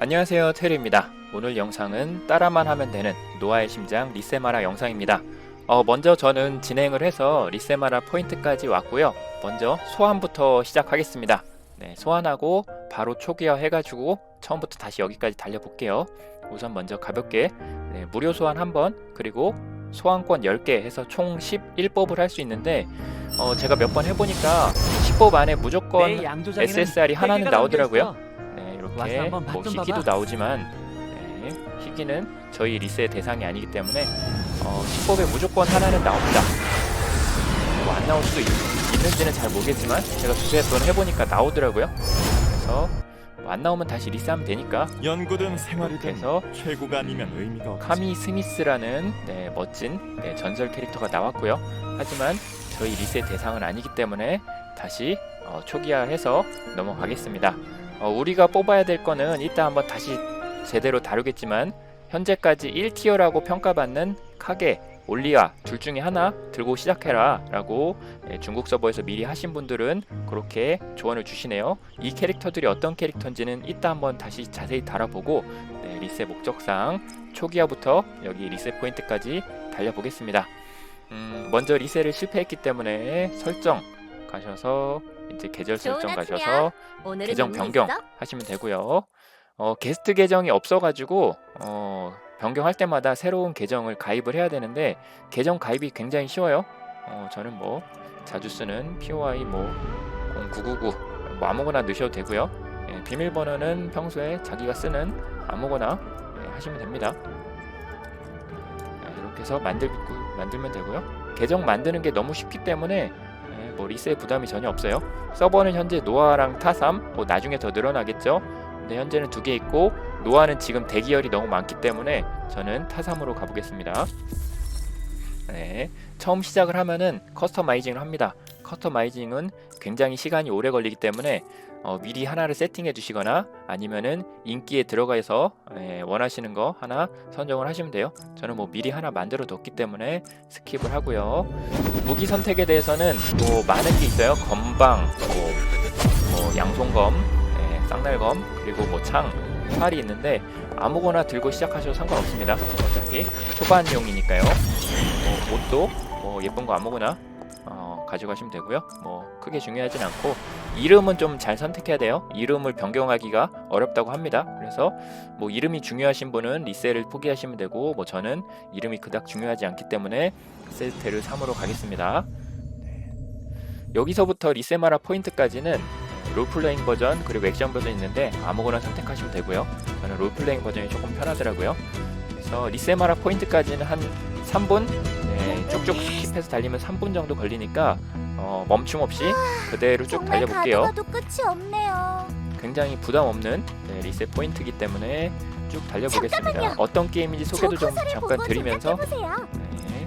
안녕하세요 테리입니다. 오늘 영상은 따라만 하면 되는 노아의 심장 리세마라 영상입니다. 어, 먼저 저는 진행을 해서 리세마라 포인트까지 왔고요. 먼저 소환부터 시작하겠습니다. 네, 소환하고 바로 초기화 해가지고 처음부터 다시 여기까지 달려볼게요. 우선 먼저 가볍게 네, 무료 소환 한번 그리고 소환권 10개 해서 총 11뽑을 할 수 있는데 어, 제가 몇 번 해보니까 10뽑 안에 무조건 내 양조장에는 SSR이 하나는 나오더라고요. 와서 이렇게 한번 맛뭐 좀 희귀도 봐봐. 나오지만 네, 희귀는 저희 리스의 대상이 아니기 때문에 어, 10법에 무조건 하나는 나옵니다. 뭐 안 나올 수도 있, 있는지는 잘 모르겠지만 제가 두세 번 해보니까 나오더라고요. 그래서 뭐 안 나오면 다시 리스하면 되니까 연구든 생활이든 그래서 최고가 아니면 의미가 없지. 카미 스미스라는 네, 멋진 네, 전설 캐릭터가 나왔고요. 하지만 저희 리스의 대상은 아니기 때문에 다시 어, 초기화해서 넘어가겠습니다. 어, 우리가 뽑아야 될 거는 이따 한번 다시 제대로 다루겠지만 현재까지 1티어라고 평가받는 카게, 올리아 둘 중에 하나 들고 시작해라 라고 예, 중국 서버에서 미리 하신 분들은 그렇게 조언을 주시네요. 이 캐릭터들이 어떤 캐릭터인지는 이따 한번 다시 자세히 달아보고 네, 리스의 목적상 초기화부터 여기 리셋 포인트까지 달려보겠습니다. 음, 먼저 리셋을 실패했기 때문에 설정 가셔서 이제 계절 설정. 가셔서 계정 변경? 하시면 되고요. 어, 게스트 계정이 없어가지고 어, 변경할 때마다 새로운 계정을 가입을 해야 되는데 계정 가입이 굉장히 쉬워요. 어, 저는 뭐 자주 쓰는 POI 뭐 0999 뭐 아무거나 넣으셔도 되고요. 예, 비밀번호는 평소에 자기가 쓰는 아무거나 예, 하시면 됩니다. 예, 이렇게 해서 만들, 만들면 되고요. 계정 만드는 게 너무 쉽기 때문에 예, 뭐 리스의 부담이 전혀 없어요. 서버는 현재 노아랑 타삼, 뭐 나중에 더 늘어나겠죠. 근데 현재는 두 개 있고 노아는 지금 대기열이 너무 많기 때문에 저는 타삼으로 가보겠습니다. 네, 처음 시작을 하면은 커스터마이징을 합니다. 커스터마이징은 굉장히 시간이 오래 걸리기 때문에 어, 미리 하나를 세팅해 두시거나 아니면은 인기에 들어가서 예, 원하시는 거 하나 선정을 하시면 돼요. 저는 뭐 미리 하나 만들어 뒀기 때문에 스킵을 하고요. 무기 선택에 대해서는 뭐 많은 게 있어요. 건방, 뭐, 뭐 양손검, 예, 쌍날검, 그리고 뭐 창, 활이 있는데 아무거나 들고 시작하셔도 상관없습니다. 어차피 초반용이니까요. 뭐 옷도 뭐 예쁜 거 아무거나 어, 가져가시면 되고요. 뭐 크게 중요하진 않고 이름은 좀 잘 선택해야 돼요. 이름을 변경하기가 어렵다고 합니다. 그래서 뭐 이름이 중요하신 분은 리셀을 포기하시면 되고 뭐 저는 이름이 그닥 중요하지 않기 때문에 세테를 3으로 가겠습니다. 네. 여기서부터 리세마라 포인트까지는 롤플레잉 버전 그리고 액션 버전 있는데 아무거나 선택하시면 되고요. 저는 롤플레잉 버전이 조금 편하더라고요. 그래서 리세마라 포인트까지는 한 3분 네, 쭉쭉 스킵해서 달리면 3분 정도 걸리니까 어, 멈춤 없이 그대로 쭉 정말 달려볼게요. 가도 가도 끝이 없네요. 굉장히 부담 없는 네, 리셋 포인트이기 때문에 쭉 달려보겠습니다. 잠깐만요. 어떤 게임인지 소개도 저좀 잠깐 보고 드리면서 생각해보세요. 네,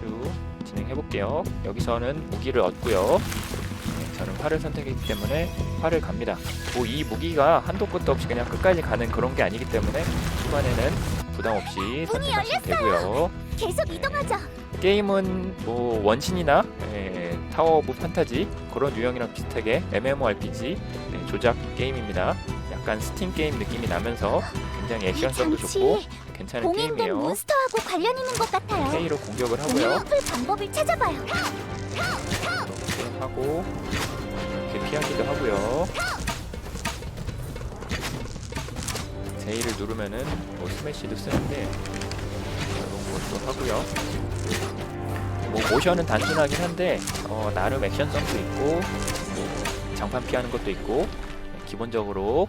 쭉 진행해 볼게요. 여기서는 무기를 얻고요. 네, 저는 활을 선택했기 때문에 활을 갑니다. 뭐 이 무기가 한도 끝도 없이 그냥 끝까지 가는 그런 게 아니기 때문에 초반에는 부담 없이 선택하시면 되고요. 계속 이동하죠. 게임은 뭐 원신이나 예, 타워 오브 판타지 그런 유형이랑 비슷하게 MMORPG 네, 조작 게임입니다. 약간 스팀 게임 느낌이 나면서 굉장히 액션성도 좋고 괜찮은 게임이에요. 몬스터하고 관련 있는 것 같아요. K로 공격을 하고요. 풀 방법을 찾아봐요. 이렇게 하고 이렇게 피하기도 하고요. J를 누르면은 뭐 스매시도 쓰는데 것도 하고요. 뭐 모션은 단순하긴 한데 어, 나름 액션성도 있고 뭐 장판 피하는 것도 있고 기본적으로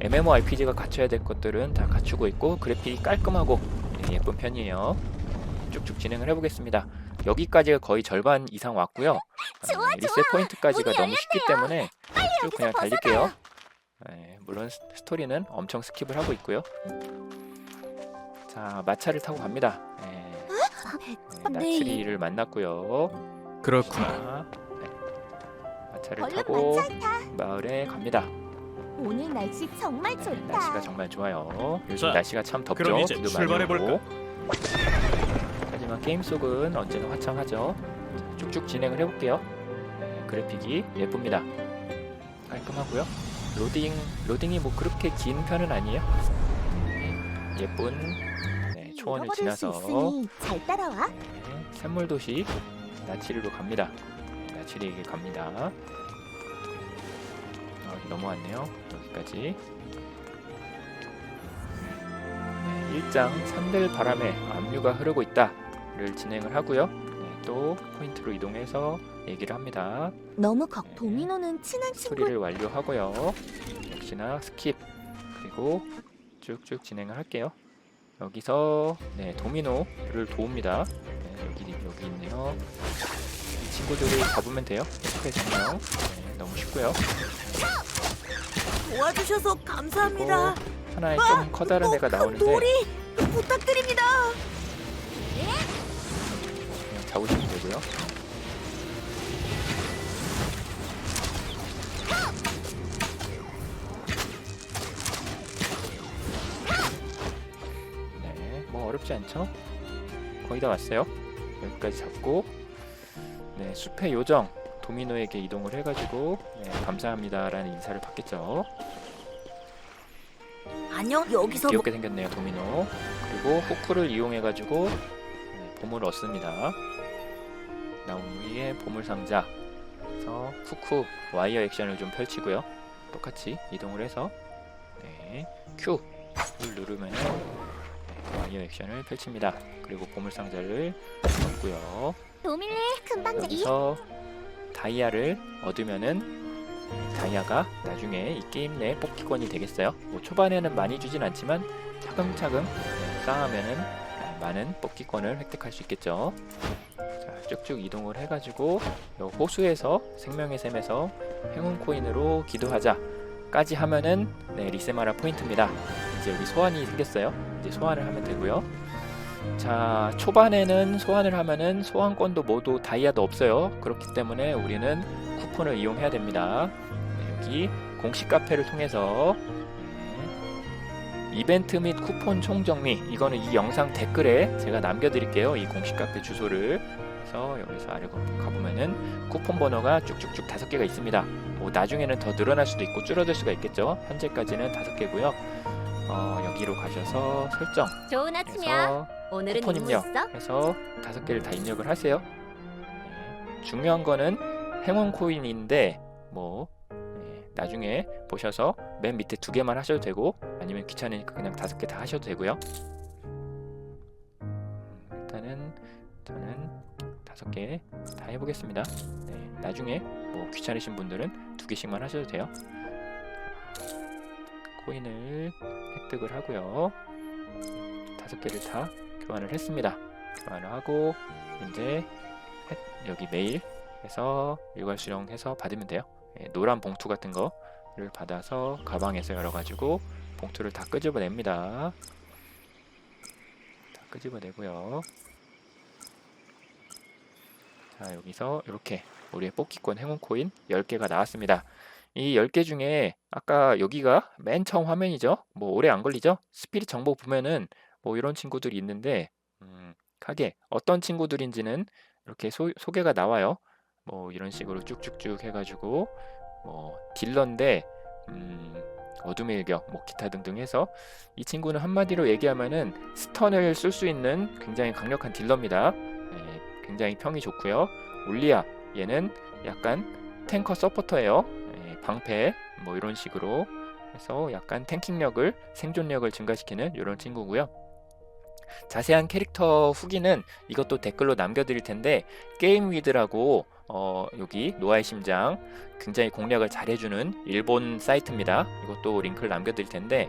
MMORPG가 갖춰야 될 것들은 다 갖추고 있고 그래픽이 깔끔하고 예, 예쁜 편이에요. 쭉쭉 진행을 해보겠습니다. 여기까지가 거의 절반 이상 왔고요. 좋아, 네, 리셋 좋아. 포인트까지가 너무 쉽기 때문에 쭉 그냥 달릴게요. 네, 물론 스- 스토리는 엄청 스킵을 하고 있고요. 자, 마차를 타고 갑니다. 네, 네, 네. 나츠리를 만났고요. 그렇구나. 자, 네, 마차를 얼른 타고 마차 타. 마을에 갑니다. 오늘 날씨 정말 네, 좋다. 날씨가 정말 좋아요. 요즘 자, 날씨가 참 덥죠. 그럼 이제 비도 많이 출발해 오고. 하지만 게임 속은 언제나 화창하죠. 자, 쭉쭉 진행을 해볼게요. 네, 그래픽이 예쁩니다. 깔끔하고요. 로딩 로딩이 뭐 그렇게 긴 편은 아니에요. 네, 예쁜 네, 초원을 잃어버릴 수 지나서 있으니 잘 따라와. 네, 샘물 도시 나치리로 갑니다. 나치리에게 갑니다. 어, 넘어왔네요. 여기까지. 네, 1장 산들 바람에 압류가 흐르고 있다를 진행을 하고요. 네, 또 포인트로 이동해서 얘기를 합니다. 너무 걱. 네. 도미노는 친한 친구. 스토리를 완료하고요. 역시나 스킵 그리고 쭉쭉 진행을 할게요. 여기서 네 도미노를 도웁니다. 네, 여기 여기 있네요. 이 친구들을 잡으면 돼요. 스페 정령 네, 너무 쉽고요. 도와주셔서 감사합니다. 또 하나의 좀 커다란 애가 큰 나오는데 놀이 부탁드립니다. 그냥 잡으시면 되고요. 네, 뭐 어렵지 않죠? 거의 다 왔어요. 여기까지 잡고, 네, 숲의 요정 도미노에게 이동을 해가지고 네, 감사합니다라는 인사를 받겠죠. 안녕 여기서 뭐 귀엽게 생겼네요 도미노 그리고 후크를 이용해가지고 네, 보물을 얻습니다 나무 위에 보물 상자 그래서 후크 와이어 액션을 좀 펼치고요 똑같이 이동을 해서 네, Q를 누르면 와이어 액션을 펼칩니다 그리고 보물 상자를 얻고요 도밀리 금방 이 여기서 다이아를 얻으면은 다이아가 나중에 이 게임 내 뽑기권이 되겠어요. 뭐 초반에는 많이 주진 않지만 차근차근 네, 쌓으면은 많은 뽑기권을 획득할 수 있겠죠. 자, 쭉쭉 이동을 해가지고 요 호수에서 생명의 샘에서 행운 코인으로 기도하자까지 하면은 네, 리세마라 포인트입니다. 이제 여기 소환이 생겼어요. 이제 소환을 하면 되고요. 자 초반에는 소환을 하면은 소환권도 모두 다이아도 없어요. 그렇기 때문에 우리는 쿠폰을 이용해야 됩니다. 네, 여기 공식 카페를 통해서 네, 이벤트 및 쿠폰 총정리. 이거는 이 영상 댓글에 제가 남겨드릴게요. 이 공식 카페 주소를. 그래서 여기서 아래 가보면은 쿠폰 번호가 쭉쭉쭉 다섯 개가 있습니다. 뭐 나중에는 더 늘어날 수도 있고 줄어들 수가 있겠죠. 현재까지는 다섯 개고요 어, 여기로 가셔서 설정 좋은 아침이야. 해서 오늘은 쿠폰 임무 입력 있어? 해서 다섯 개를 다 입력을 하세요. 네, 중요한 거는 행운 코인인데 뭐 네, 나중에 보셔서 맨 밑에 두 개만 하셔도 되고 아니면 귀찮으니까 그냥 다섯 개 다 하셔도 되고요. 음, 일단은 저는 다섯 개 다 해보겠습니다. 네, 나중에 뭐 귀찮으신 분들은 두 개씩만 하셔도 돼요. 코인을 획득을 하고요. 다섯 개를 다 교환을 했습니다. 교환을 하고 이제 해- 여기 메일 해서 일괄 수령해서 받으면 돼요. 예, 노란 봉투 같은 거를 받아서 가방에서 열어가지고 봉투를 다 끄집어냅니다. 다 끄집어내고요. 자 여기서 이렇게 우리의 뽑기권 행운 코인 10개가 나왔습니다. 이 10개 중에 아까 여기가 맨 처음 화면이죠. 뭐 오래 안 걸리죠. 스피릿 정보 보면은 뭐 이런 친구들이 있는데 음, 하게 어떤 친구들인지는 이렇게 소, 소개가 나와요. 뭐 이런 식으로 쭉쭉쭉 해가지고 뭐 딜러인데 음, 어둠의 일격, 뭐 기타 등등 해서 이 친구는 한마디로 얘기하면은 스턴을 쓸 수 있는 굉장히 강력한 딜러입니다. 예, 굉장히 평이 좋고요. 올리아 얘는 약간 탱커 서포터예요. 예, 방패 뭐 이런 식으로 해서 약간 탱킹력을 생존력을 증가시키는 이런 친구고요. 자세한 캐릭터 후기는 이것도 댓글로 남겨드릴 텐데 게임 위드라고 어, 여기 노아의 심장 굉장히 공략을 잘해주는 일본 사이트입니다. 이것도 링크를 남겨드릴 텐데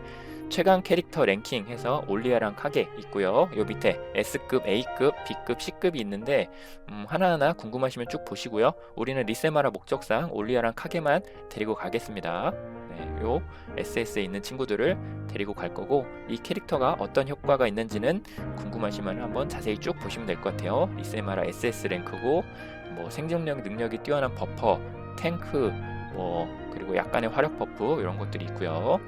최강 캐릭터 랭킹 해서 올리아랑 카게 있고요. 요 밑에 S급, A급, B급, C급이 있는데 음, 하나하나 궁금하시면 쭉 보시고요. 우리는 리세마라 목적상 올리아랑 카게만 데리고 가겠습니다. 네, 요 SS에 있는 친구들을 데리고 갈 거고 이 캐릭터가 어떤 효과가 있는지는 궁금하시면 한번 자세히 쭉 보시면 될 것 같아요. 리세마라 SS 랭크고 뭐 생존력 능력이 뛰어난 버퍼, 탱크, 뭐 그리고 약간의 화력 버프 이런 것들이 있고요.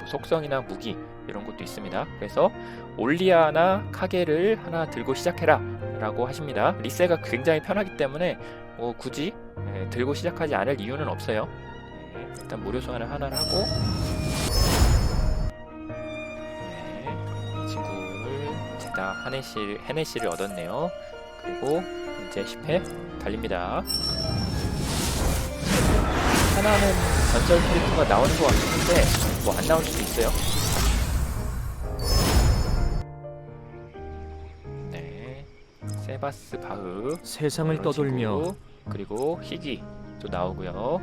뭐 속성이나 무기 이런 것도 있습니다. 그래서 올리아나 카게를 하나 들고 시작해라 라고 하십니다. 리세가 굉장히 편하기 때문에 뭐 굳이 예, 들고 시작하지 않을 이유는 없어요. 예, 네, 일단 무료 소환을 하나를 하고 네, 이 친구를 제다 하네시 헤네시를 얻었네요. 그리고 이제 10회 달립니다. 하나는 전설 캐릭터가 나오는 것 같은데 뭐 안 나올 수도 있어요. 네, 세바스 바흐 세상을 이런 떠돌며 친구, 그리고 희귀 또 나오고요.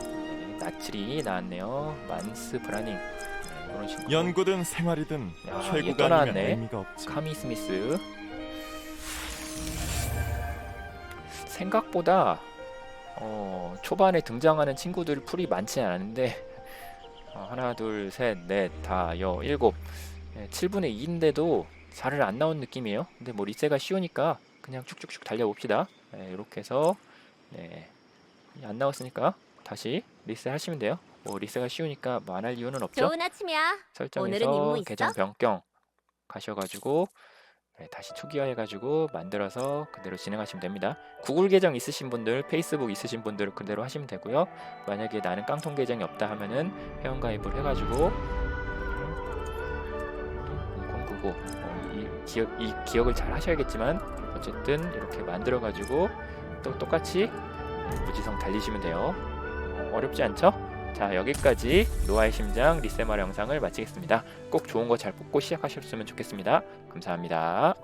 네, 나츠리 나왔네요. 만스 브라닝 네, 이런 친구. 연구든 생활이든 야, 얘 최고가 또 아니면 나왔네. 의미가 없지. 카미 스미스 생각보다 어, 초반에 등장하는 친구들 풀이 많지 않은데 어, 하나 둘 셋 넷 다 여 일곱 네, 7분의 2인데도 잘을 안 나온 느낌이에요. 근데 뭐 리세가 쉬우니까 그냥 쭉쭉쭉 달려봅시다. 네, 이렇게 해서 네, 안 나왔으니까 다시 리세 하시면 돼요. 뭐 리세가 쉬우니까 뭐안할 이유는 없죠. 좋은 아침이야. 오늘은 임무 설정에서 있어? 계정 변경 가셔가지고 네, 다시 초기화해가지고 만들어서 그대로 진행하시면 됩니다. 구글 계정 있으신 분들, 페이스북 있으신 분들 그대로 하시면 되고요. 만약에 나는 깡통 계정이 없다 하면은 회원 가입을 해가지고 0099 어, 이 기억 이 기억을 잘 하셔야겠지만 어쨌든 이렇게 만들어가지고 또 똑같이 무지성 달리시면 돼요. 어, 어렵지 않죠? 자 여기까지 노아의 심장 리세마라 영상을 마치겠습니다. 꼭 좋은 거 잘 뽑고 시작하셨으면 좋겠습니다. 감사합니다.